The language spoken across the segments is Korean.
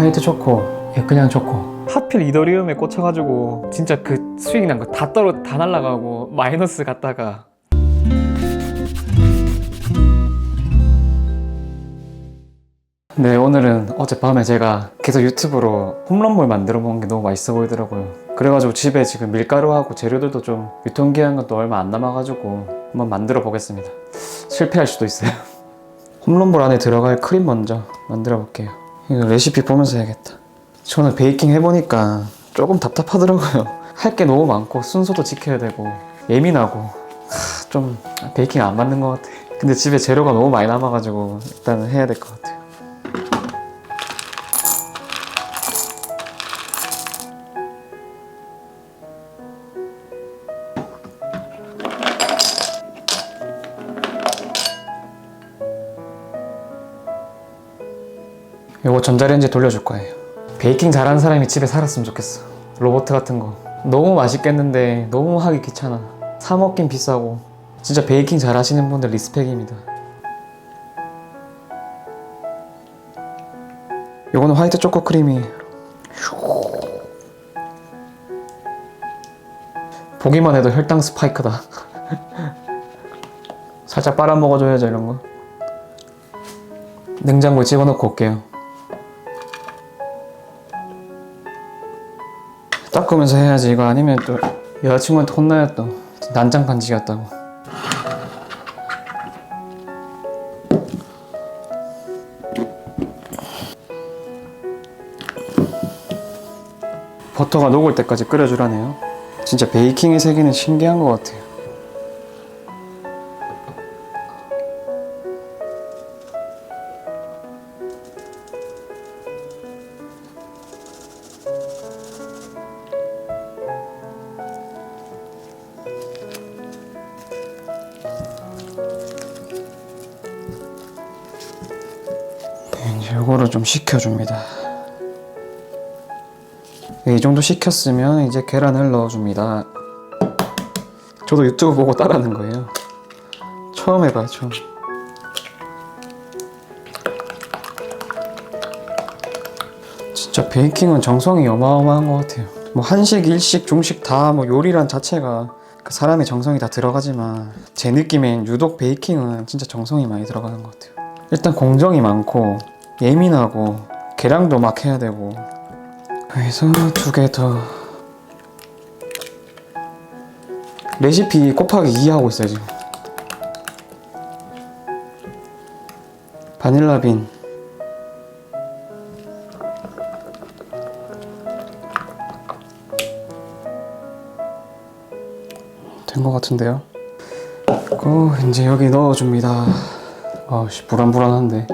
화이트 초코, 예, 그냥 초코. 하필 이더리움에 꽂혀가지고 진짜 그 수익 난 거 다 떨어 다 날라가고 마이너스 갔다가. 네 오늘은 어젯밤에 제가 계속 유튜브로 홈런볼 만들어 본게 너무 맛있어 보이더라고요. 그래가지고 집에 지금 밀가루하고 재료들도 좀 유통기한 것도 얼마 안 남아가지고 한번 만들어 보겠습니다. 실패할 수도 있어요. 홈런볼 안에 들어갈 크림 먼저 만들어 볼게요 이거 레시피 보면서 해야겠다. 저는 베이킹 해보니까 조금 답답하더라고요. 할 게 너무 많고 순서도 지켜야 되고 예민하고 하, 좀 베이킹 안 맞는 것 같아. 근데 집에 재료가 너무 많이 남아가지고 일단은 해야 될 것 같아 전자레인지 돌려줄 거예요. 베이킹 잘하는 사람이 집에 살았으면 좋겠어. 로봇 같은 거. 너무 맛있겠는데 너무 하기 귀찮아. 사 먹긴 비싸고. 진짜 베이킹 잘하시는 분들 리스펙입니다. 요거는 화이트 초코 크림이에요. 보기만 해도 혈당 스파이크다. 살짝 빨아 먹어줘야죠 이런 거. 냉장고에 집어넣고 올게요. 닦으면서 해야지. 이거 아니면 또 여자친구한테 혼나요 또 난장 반지였다고. 버터가 녹을 때까지 끓여주라네요. 진짜 베이킹의 세계는 신기한 것 같아요 좀 식혀줍니다. 네, 이 정도 식혔으면 이제 계란을 넣어줍니다. 저도 유튜브 보고 따라하는 거예요. 처음 해봐요, 처음. 진짜 베이킹은 정성이 어마어마한 것 같아요. 뭐 한식, 일식, 중식 다 뭐 요리란 자체가 그 사람의 정성이 다 들어가지만 제 느낌엔 유독 베이킹은 진짜 정성이 많이 들어가는 것 같아요. 일단 공정이 많고 예민하고 계량도 막 해야 되고. 그래서 두 개 더 레시피 곱하기 2 하고 있어요 지금. 바닐라빈. 된 것 같은데요? 그 이제 여기 넣어줍니다. 아씨 불안불안한데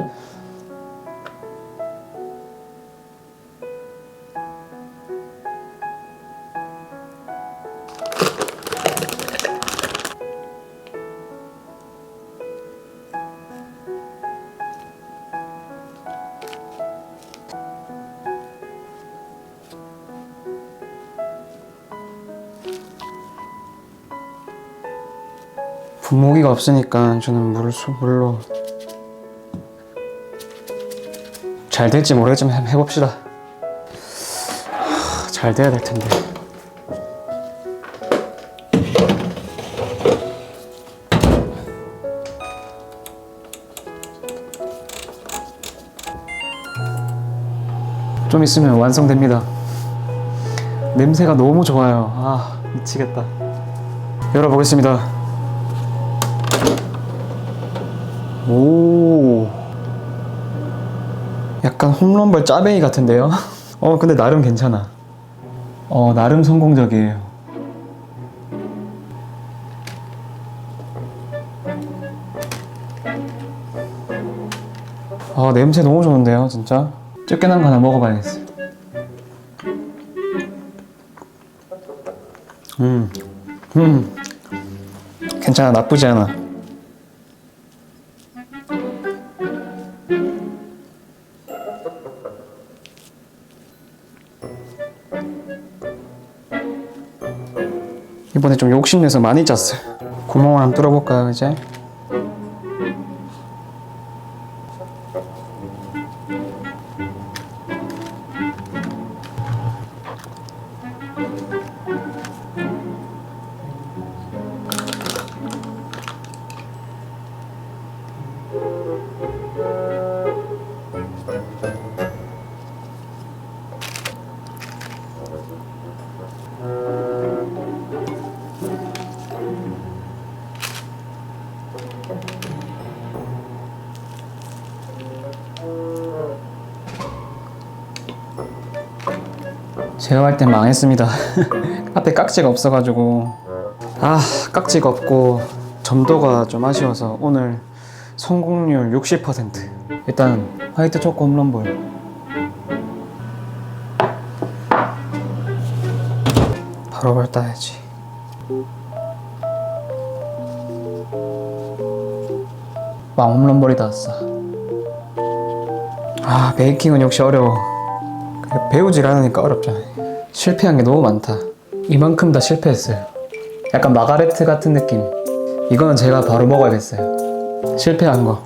분무기가 없으니까 저는 물을 수, 물로 잘 될지 모르겠지만 해봅시다. 하, 잘 돼야 될 텐데. 좀 있으면 완성됩니다. 냄새가 너무 좋아요. 아, 미치겠다. 열어보겠습니다. 오. 약간 홈런볼 짜배기 같은데요? 어, 근데 나름 괜찮아. 어, 나름 성공적이에요. 아, 냄새 너무 좋은데요, 진짜? 쫓겨난 거 하나 먹어봐야겠어. 음, 음. 괜찮아, 나쁘지 않아. 이번에 좀 욕심내서 많이 짰어요. 구멍을 한번 뚫어볼까요, 이제? 제가 볼땐 망했습니다. 앞에 깍지가 없어가지고. 아 깍지가 없고 점도가 좀 아쉬워서 오늘 성공률 60% 일단 화이트 초코 홈런볼. 바로 발 따야지. 왕 홈런볼이다 아싸 아 베이킹은 역시 어려워. 배우질 않으니까 어렵잖아요 실패한 게 너무 많다. 이만큼 다 실패했어요. 약간 마가레트 같은 느낌. 이거는 제가 바로 먹어야겠어요. 실패한 거.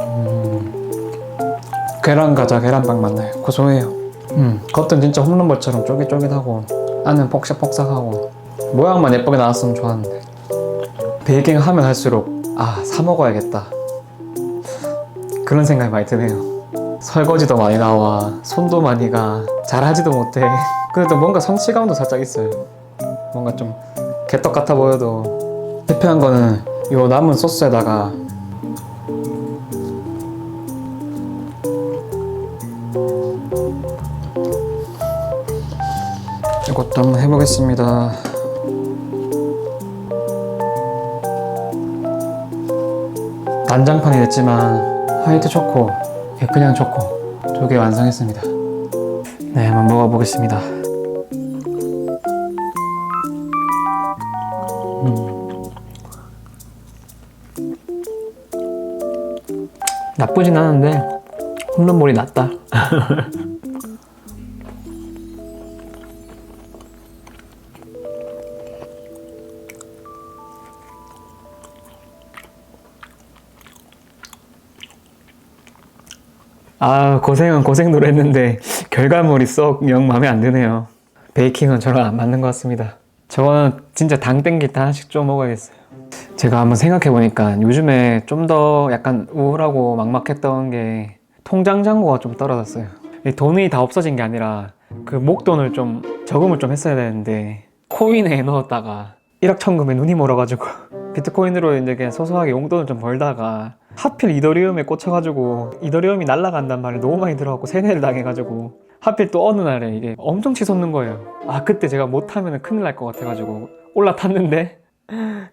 음, 계란 과자 계란빵 맞나요? 고소해요. 음, 겉은 진짜 홈런볼처럼 쫄깃쫄깃하고 안은 폭삭폭삭하고. 모양만 예쁘게 나왔으면 좋았는데. 베이킹 하면 할수록 아 사 먹어야겠다 그런 생각이 많이 드네요. 설거지도 많이 나와 손도 많이 가 잘하지도 못해. 그래도 뭔가 성취감도 살짝 있어요. 뭔가 좀 개떡 같아 보여도. 대표한 거는 요 남은 소스에다가 이것도 한번 해보겠습니다. 난장판이 됐지만 화이트 초코, 예, 그냥 초코 두 개 완성했습니다. 네, 한번 먹어보겠습니다. 음. 나쁘진 않은데 홈런볼이 낫다. 고생은 고생대로 했는데 결과물이 썩 영 마음에 안 드네요. 베이킹은 저랑 안 맞는 것 같습니다. 저거는 진짜 당 땡길 때 하나씩 좀 먹어야겠어요. 제가 한번 생각해보니까 요즘에 좀 더 약간 우울하고 막막했던 게 통장 잔고가 좀 떨어졌어요. 이 돈이 다 없어진 게 아니라 그 목돈을 좀 저금을 좀 했어야 되는데 코인에 넣었다가 일확천금에 눈이 멀어가지고 비트코인으로 이제 그냥 소소하게 용돈을 좀 벌다가 하필 이더리움에 꽂혀가지고 이더리움이 날아간단 말을 너무 많이 들어갖고 세뇌를 당해가지고 하필 또 어느 날에 이게 엄청 치솟는 거예요. 아 그때 제가 못하면 큰일 날 것 같아가지고 올라탔는데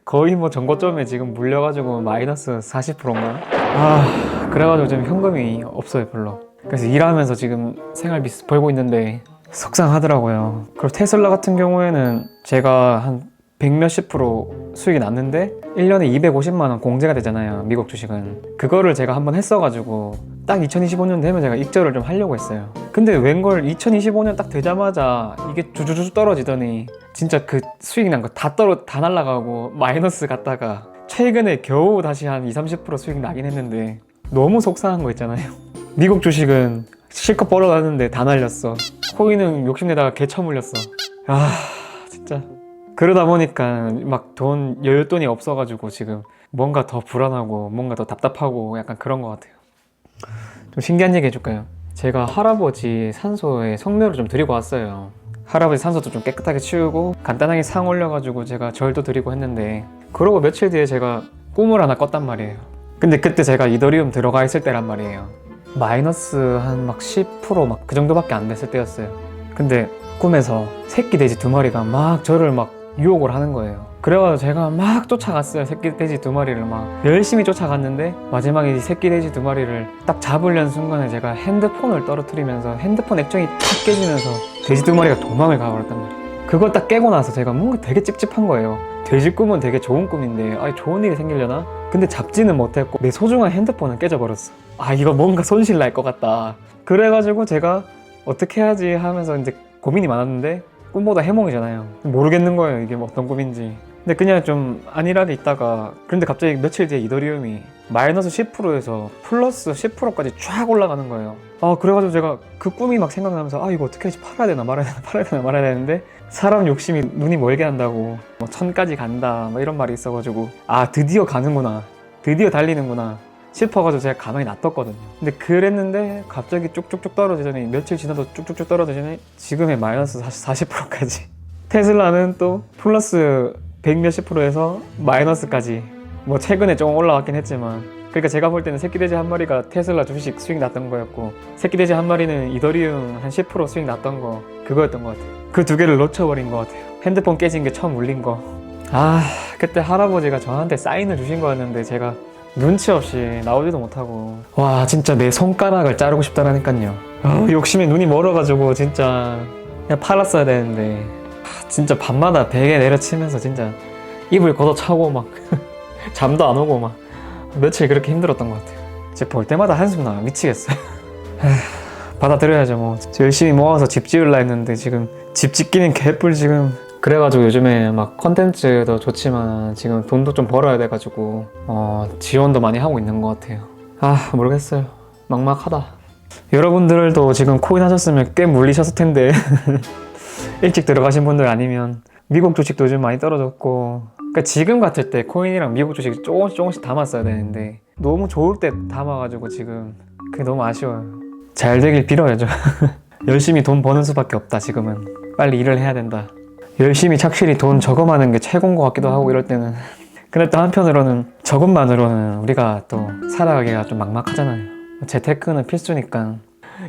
거의 뭐 전고점에 지금 물려가지고 마이너스 40%인가 아 그래가지고 지금 현금이 없어요 별로. 그래서 일하면서 지금 생활비 벌고 있는데 속상하더라고요. 그리고 테슬라 같은 경우에는 제가 한 100 몇십 프로 수익이 났는데 1년에 250만 원 공제가 되잖아요 미국 주식은. 그거를 제가 한번 했어가지고 딱 2025년 되면 제가 익절을 좀 하려고 했어요. 근데 웬걸 2025년 딱 되자마자 이게 주주주 떨어지더니 진짜 그 수익 난 거 다 떨어 다 날라가고 마이너스 갔다가 최근에 겨우 다시 한 2, 30% 수익 나긴 했는데 너무 속상한 거 있잖아요. 미국 주식은 실컷 벌어놨는데 다 날렸어. 코인은 욕심내다가 개 처물렸어. 아 그러다 보니까 막 돈 여윳돈이 없어가지고 지금 뭔가 더 불안하고 뭔가 더 답답하고 약간 그런 것 같아요. 좀 신기한 얘기 해줄까요? 제가 할아버지 산소에 성묘를 좀 드리고 왔어요. 할아버지 산소도 좀 깨끗하게 치우고 간단하게 상 올려가지고 제가 절도 드리고 했는데 그러고 며칠 뒤에 제가 꿈을 하나 꿨단 말이에요. 근데 그때 제가 이더리움 들어가 있을 때란 말이에요. 마이너스 한 막 10%막 그 정도밖에 안 됐을 때였어요. 근데 꿈에서 새끼 돼지 두 마리가 막 저를 막 유혹을 하는 거예요. 그래가지고 제가 막 쫓아갔어요. 새끼 돼지 두 마리를 막 열심히 쫓아갔는데 마지막에 이 새끼 돼지 두 마리를 딱 잡으려는 순간에 제가 핸드폰을 떨어뜨리면서 핸드폰 액정이 탁 깨지면서 돼지 두 마리가 도망을 가버렸단 말이에요. 그걸 딱 깨고 나서 제가 뭔가 되게 찝찝한 거예요. 돼지 꿈은 되게 좋은 꿈인데 아 좋은 일이 생기려나? 근데 잡지는 못했고 내 소중한 핸드폰은 깨져버렸어. 아 이거 뭔가 손실 날 것 같다. 그래가지고 제가 어떻게 해야지 하면서 이제 고민이 많았는데 꿈보다 해몽이잖아요. 모르겠는 거예요. 이게 뭐 어떤 꿈인지. 근데 그냥 좀 안일하게 있다가 그런데 갑자기 며칠 뒤에 이더리움이 마이너스 10%에서 플러스 10%까지 쫙 올라가는 거예요. 아 그래가지고 제가 그 꿈이 막 생각나면서 아 이거 어떻게 하지 팔아야 되나 말아야 되나 팔아야 되나 말아야 되는데 사람 욕심이 눈이 멀게 한다고 뭐 천까지 간다 뭐 이런 말이 있어가지고 아 드디어 가는구나 드디어 달리는구나 싶어가지고 제가 가만히 놔뒀거든요. 근데 그랬는데 갑자기 쭉쭉쭉 떨어지더니 며칠 지나도 쭉쭉쭉 떨어지더니 지금의 마이너스 40, 40%까지. 테슬라는 또 플러스 100 몇십 프로에서 마이너스까지. 뭐 최근에 조금 올라왔긴 했지만 그러니까 제가 볼 때는 새끼 돼지 한 마리가 테슬라 주식 수익 났던 거였고 새끼 돼지 한 마리는 이더리움 한 10% 수익 났던 거 그거였던 것 같아요. 그 두 개를 놓쳐버린 것 같아요. 핸드폰 깨진 게 처음 울린 거. 아 그때 할아버지가 저한테 사인을 주신 거였는데 제가 눈치 없이 나오지도 못하고 와 진짜 내 손가락을 자르고 싶다라니까요. 아, 욕심에 눈이 멀어가지고 진짜 그냥 팔았어야 되는데 아, 진짜 밤마다 베개 내려치면서 진짜 이불 걷어차고 막 잠도 안 오고 막 며칠 그렇게 힘들었던 것 같아요. 진짜 볼 때마다 한숨 나 미치겠어요. 받아들여야죠 뭐. 열심히 모아서 집 지으려 했는데 지금 집 짓기는 개뿔 지금. 그래가지고 요즘에 막 컨텐츠도 좋지만 지금 돈도 좀 벌어야 돼가지고 어, 지원도 많이 하고 있는 것 같아요. 아 모르겠어요. 막막하다. 여러분들도 지금 코인 하셨으면 꽤 물리셨을 텐데 일찍 들어가신 분들 아니면 미국 주식도 요즘 많이 떨어졌고 그러니까 지금 같을 때 코인이랑 미국 주식 조금씩 조금씩 담았어야 되는데 너무 좋을 때 담아가지고 지금 그게 너무 아쉬워요 잘 되길 빌어야죠 열심히 돈 버는 수밖에 없다 지금은 빨리 일을 해야 된다 열심히 착실히 돈 저금하는 게 최고인 것 같기도 하고 이럴 때는 근데 또 한편으로는 저금만으로는 우리가 또 살아가기가 좀 막막하잖아요 재테크는 필수니까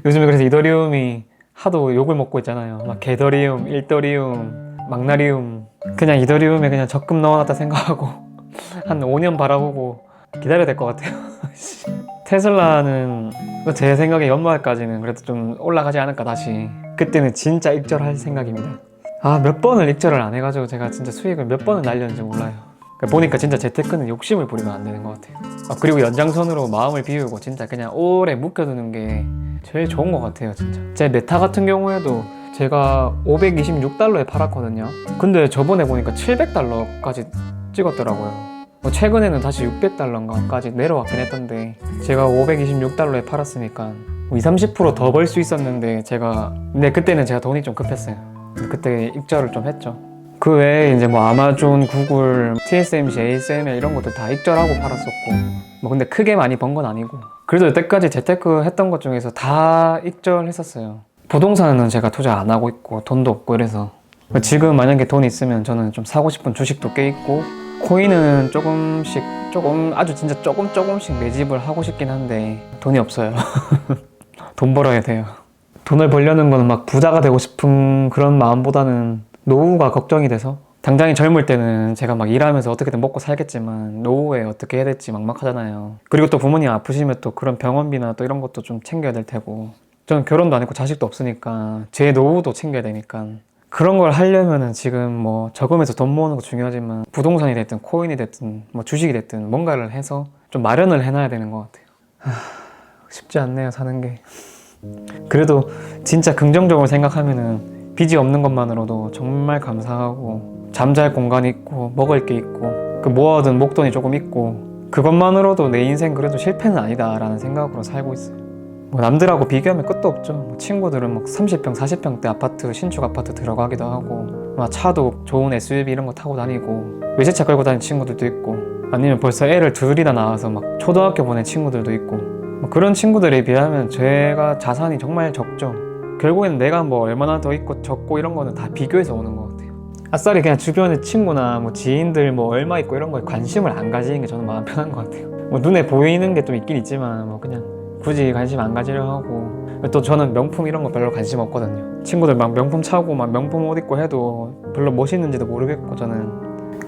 요즘에 그래서 이더리움이 하도 욕을 먹고 있잖아요. 막 개더리움, 일더리움, mag나리움. 그냥 이더리움에 그냥 적금 넣어놨다 생각하고 한 5년 바라보고 기다려야 될 것 같아요. 테슬라는 제 생각에 연말까지는 그래도 좀 올라가지 않을까 다시. 그때는 진짜 익절할 생각입니다. 아 몇 번을 익절을 안 해가지고 제가 진짜 수익을 몇 번을 날렸는지 몰라요. 그러니까 보니까 진짜 재테크는 욕심을 부리면 안 되는 것 같아요. 아, 그리고 연장선으로 마음을 비우고 진짜 그냥 오래 묵혀두는 게 제일 좋은 것 같아요, 진짜. 제 메타 같은 경우에도 제가 526달러에 팔았거든요. 근데 저번에 보니까 700달러까지 찍었더라고요. 뭐 최근에는 다시 600달러인가까지 내려왔긴 했던데 제가 526달러에 팔았으니까 20, 30%더 벌 수 있었는데 제가 근데 그때는 제가 돈이 좀 급했어요. 그때 익절을 좀 했죠. 그 외에 이제 뭐 아마존, 구글, TSMC, ASML 이런 것들 다 익절하고 팔았었고. 뭐 근데 크게 많이 번 건 아니고. 그래도 여태까지 재테크 했던 것 중에서 다 익절했었어요. 부동산은 제가 투자 안 하고 있고 돈도 없고 이래서. 지금 만약에 돈 있으면 저는 좀 사고 싶은 주식도 꽤 있고. 코인은 조금씩 조금 아주 진짜 조금 조금씩 매집을 하고 싶긴 한데 돈이 없어요. 돈 벌어야 돼요 돈을 벌려는 거는 막 부자가 되고 싶은 그런 마음보다는 노후가 걱정이 돼서 당장에 젊을 때는 제가 막 일하면서 어떻게든 먹고 살겠지만 노후에 어떻게 해야 될지 막막하잖아요. 그리고 또 부모님 아프시면 또 그런 병원비나 또 이런 것도 좀 챙겨야 될 테고 저는 결혼도 안 했고 자식도 없으니까 제 노후도 챙겨야 되니까 그런 걸 하려면은 지금 뭐 저금해서 돈 모으는 거 중요하지만 부동산이 됐든 코인이 됐든 뭐 주식이 됐든 뭔가를 해서 좀 마련을 해놔야 되는 것 같아요. 하, 쉽지 않네요 사는 게. 그래도 진짜 긍정적으로 생각하면은 빚이 없는 것만으로도 정말 감사하고 잠잘 공간이 있고 먹을 게 있고 그 모아둔 목돈이 조금 있고 그것만으로도 내 인생 그래도 실패는 아니다라는 생각으로 살고 있어요. 뭐 남들하고 비교하면 끝도 없죠. 뭐 친구들은 막 30평, 40평대 아파트, 신축 아파트 들어가기도 하고 막 차도 좋은 SUV 이런 거 타고 다니고 외제차 끌고 다니는 친구들도 있고 아니면 벌써 애를 둘이나 낳아서 막 초등학교 보낸 친구들도 있고 뭐 그런 친구들에 비하면 제가 자산이 정말 적죠. 결국에는 내가 뭐 얼마나 더 있고 적고 이런 거는 다 비교해서 오는 것 같아요. 아싸리 그냥 주변의 친구나 뭐 지인들 뭐 얼마 있고 이런 거에 관심을 안 가지는 게 저는 마음 편한 것 같아요. 뭐 눈에 보이는 게 좀 있긴 있지만 뭐 그냥 굳이 관심 안 가지려 하고 또 저는 명품 이런 거 별로 관심 없거든요. 친구들 막 명품 차고 막 명품 옷 입고 해도 별로 멋있는지도 모르겠고 저는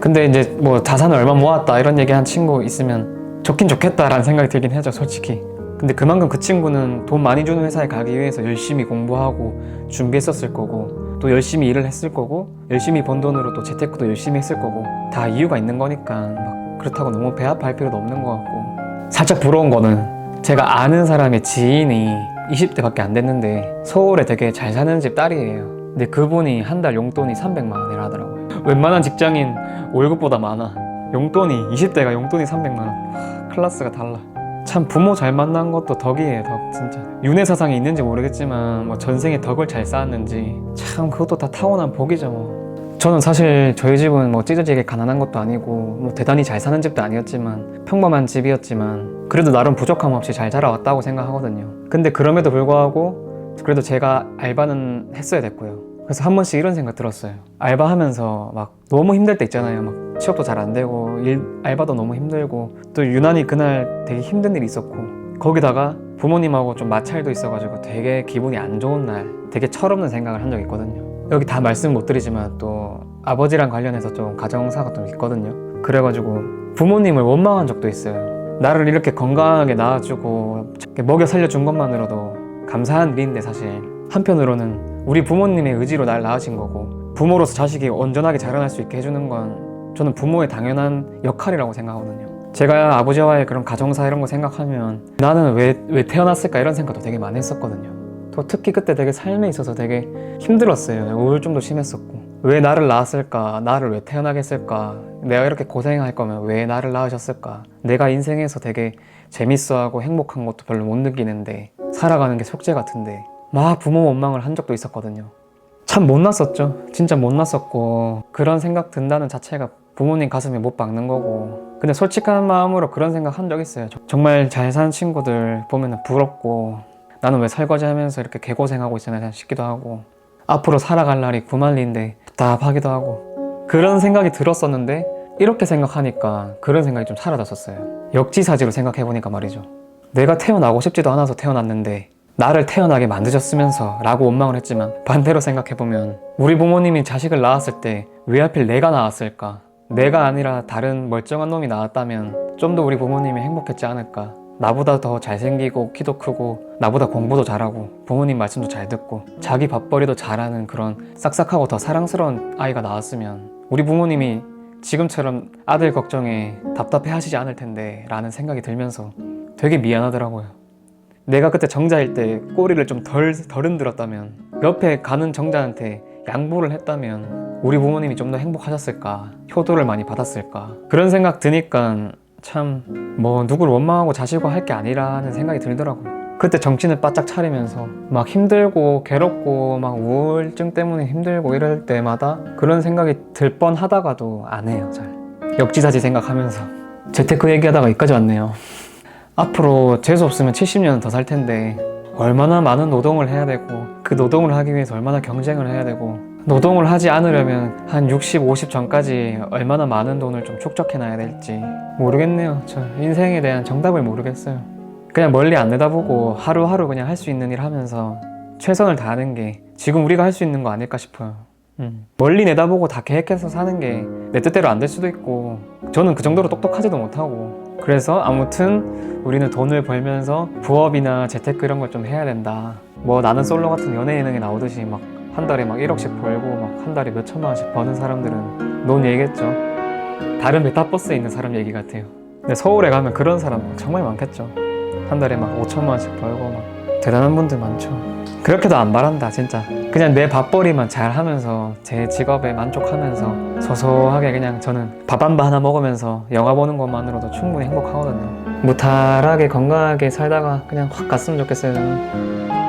근데 이제 뭐 자산을 얼마 모았다 이런 얘기 한 친구 있으면 좋긴 좋겠다라는 생각이 들긴 하죠 솔직히 근데 그만큼 그 친구는 돈 많이 주는 회사에 가기 위해서 열심히 공부하고 준비했었을 거고 또 열심히 일을 했을 거고 열심히 번 돈으로 또 재테크도 열심히 했을 거고 다 이유가 있는 거니까 막 그렇다고 너무 배 아파할 필요도 없는 것 같고. 살짝 부러운 거는 제가 아는 사람의 지인이 20대밖에 안 됐는데 서울에 되게 잘 사는 집 딸이에요. 근데 그분이 한 달 용돈이 300만 원이라 하더라고요. 웬만한 직장인 월급보다 많아. 용돈이 20대가 용돈이 300만 원. 클래스가 달라 참 부모 잘 만난 것도 덕이에요 덕 진짜. 윤회 사상이 있는지 모르겠지만 뭐 전생에 덕을 잘 쌓았는지 참 그것도 다 타고난 복이죠 뭐. 저는 사실 저희 집은 뭐 찢어지게 가난한 것도 아니고 뭐 대단히 잘 사는 집도 아니었지만 평범한 집이었지만 그래도 나름 부족함 없이 잘 자라왔다고 생각하거든요. 근데 그럼에도 불구하고 그래도 제가 알바는 했어야 됐고요 그래서 한 번씩 이런 생각 들었어요. 알바하면서 막 너무 힘들 때 있잖아요. 막 취업도 잘 안 되고 일 알바도 너무 힘들고 또 유난히 그날 되게 힘든 일이 있었고 거기다가 부모님하고 좀 마찰도 있어가지고 되게 기분이 안 좋은 날 되게 철없는 생각을 한 적이 있거든요. 여기 다 말씀 못 드리지만 또 아버지랑 관련해서 좀 가정사가 좀 있거든요. 그래가지고 부모님을 원망한 적도 있어요. 나를 이렇게 건강하게 낳아주고 먹여 살려준 것만으로도 감사한 일인데 사실 한편으로는 우리 부모님의 의지로 날 낳으신 거고 부모로서 자식이 온전하게 자라날 수 있게 해주는 건 저는 부모의 당연한 역할이라고 생각하거든요. 제가 아버지와의 그런 가정사 이런 거 생각하면 나는 왜, 왜 태어났을까 이런 생각도 되게 많이 했었거든요. 또 특히 그때 되게 삶에 있어서 되게 힘들었어요. 우울증도 심했었고. 왜 나를 낳았을까? 나를 왜 태어나게 했을까? 내가 이렇게 고생할 거면 왜 나를 낳으셨을까? 내가 인생에서 되게 재밌어하고 행복한 것도 별로 못 느끼는데 살아가는 게 속죄 같은데 막 부모 원망을 한 적도 있었거든요. 참 못났었죠. 진짜 못났었고 그런 생각 든다는 자체가 부모님 가슴에 못 박는 거고 근데 솔직한 마음으로 그런 생각 한 적 있어요. 저- 정말 잘 사는 친구들 보면 부럽고 나는 왜 설거지 하면서 이렇게 개고생하고 있으나 싶기도 하고 앞으로 살아갈 날이 구만리인데 답답하기도 하고 그런 생각이 들었었는데 이렇게 생각하니까 그런 생각이 좀 사라졌었어요. 역지사지로 생각해보니까 말이죠. 내가 태어나고 싶지도 않아서 태어났는데 나를 태어나게 만드셨으면서 라고 원망을 했지만 반대로 생각해보면 우리 부모님이 자식을 낳았을 때 왜 하필 내가 낳았을까? 내가 아니라 다른 멀쩡한 놈이 낳았다면 좀 더 우리 부모님이 행복했지 않을까? 나보다 더 잘생기고 키도 크고 나보다 공부도 잘하고 부모님 말씀도 잘 듣고 자기 밥벌이도 잘하는 그런 싹싹하고 더 사랑스러운 아이가 나왔으면 우리 부모님이 지금처럼 아들 걱정에 답답해 하시지 않을 텐데 라는 생각이 들면서 되게 미안하더라고요. 내가 그때 정자일 때 꼬리를 좀 덜 덜 흔들었다면 옆에 가는 정자한테 양보를 했다면 우리 부모님이 좀 더 행복하셨을까 효도를 많이 받았을까. 그런 생각 드니까 참 뭐 누구를 원망하고 자시고 할 게 아니라는 생각이 들더라고요. 그때 정신을 바짝 차리면서 막 힘들고 괴롭고 막 우울증 때문에 힘들고 이럴 때마다 그런 생각이 들 뻔 하다가도 안 해요 잘. 역지사지 생각하면서. 재테크 얘기하다가 여기까지 왔네요 앞으로 재수 없으면 70년 더 살 텐데 얼마나 많은 노동을 해야 되고 그 노동을 하기 위해서 얼마나 경쟁을 해야 되고 노동을 하지 않으려면 한 60, 50 전까지 얼마나 많은 돈을 좀 축적해 놔야 될지 모르겠네요. 저 인생에 대한 정답을 모르겠어요. 그냥 멀리 안 내다보고 하루하루 그냥 할 수 있는 일 하면서 최선을 다하는 게 지금 우리가 할 수 있는 거 아닐까 싶어요. 음. 멀리 내다보고 다 계획해서 사는 게 내 뜻대로 안 될 수도 있고 저는 그 정도로 똑똑하지도 못하고 그래서 아무튼 우리는 돈을 벌면서 부업이나 재테크 이런 걸 좀 해야 된다. 뭐 나는 솔로 같은 연예 예능에 나오듯이 막 한 달에 막 1억씩 벌고 막 한 달에 몇 천만 원씩 버는 사람들은 논 얘기겠죠. 다른 메타버스에 있는 사람 얘기 같아요. 근데 서울에 가면 그런 사람 정말 많겠죠. 한 달에 막 5천만 원씩 벌고 막 대단한 분들 많죠. 그렇게도 안 바란다 진짜. 그냥 내 밥벌이만 잘 하면서 제 직업에 만족하면서 소소하게 그냥 저는 밥 한 바 하나 먹으면서 영화 보는 것만으로도 충분히 행복하거든요. 무탈하게 건강하게 살다가 그냥 확 갔으면 좋겠어요 저는.